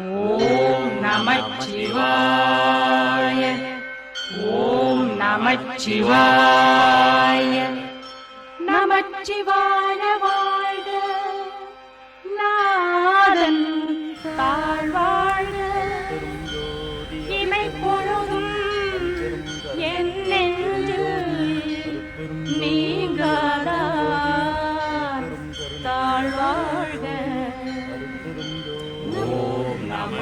ஓம் நமச்சிவாய. ஓம் நமச்சிவாய. நமச்சிவாய வாழ்க. நாதன் தாழ்வாழ்க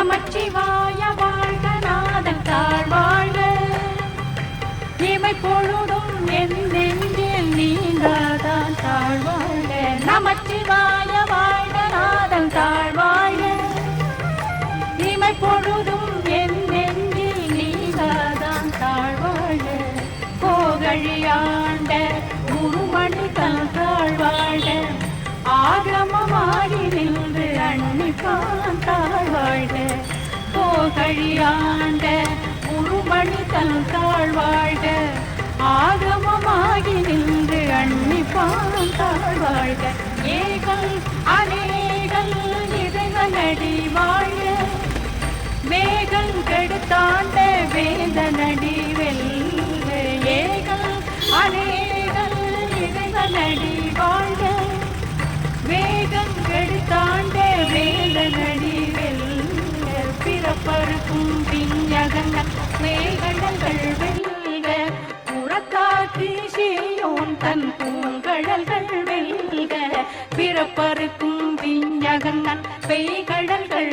நமச்சிவாய வாழ்க நாதன் தாழ்வாழ்க. இமை பொழுதும் என் நெஞ்சில் நீங்காதான் தாழ்வாழ்க. நமச்சிவாய வாழ்க நாதன் தாழ்வாழ்க. இமை பொழுதும் என் நெஞ்சில் நீங்காதான் தாழ்வாழ்க. கோகழியாண்ட குருமணி தன் தாழ்வாழ்க. ஆகமமாகி நின்று அன்னிப்பான் தாழ்வாழ்க கோகழியாண்ட குருமணி தன் தாழ்வாழ்க ஆகமமாகி நின்று அன்னிப்பான் தாழ்வாழ்க. ஏகல் அநேகல் இதழடி வாழ்க வேகம் கெடுத்தாண்ட வேந்த நடி வெல்க ஏகல் அநேகல் இதழ நடி வாழ்க வே பிஞ்சகங்கள் வெல்க புறத்தாக்கு செய்யோன் தன் பூங்கடல்கள் வெல்க பிறப்பருக்கும் பிஞ்சகங்கள் பெய்கடல்கள்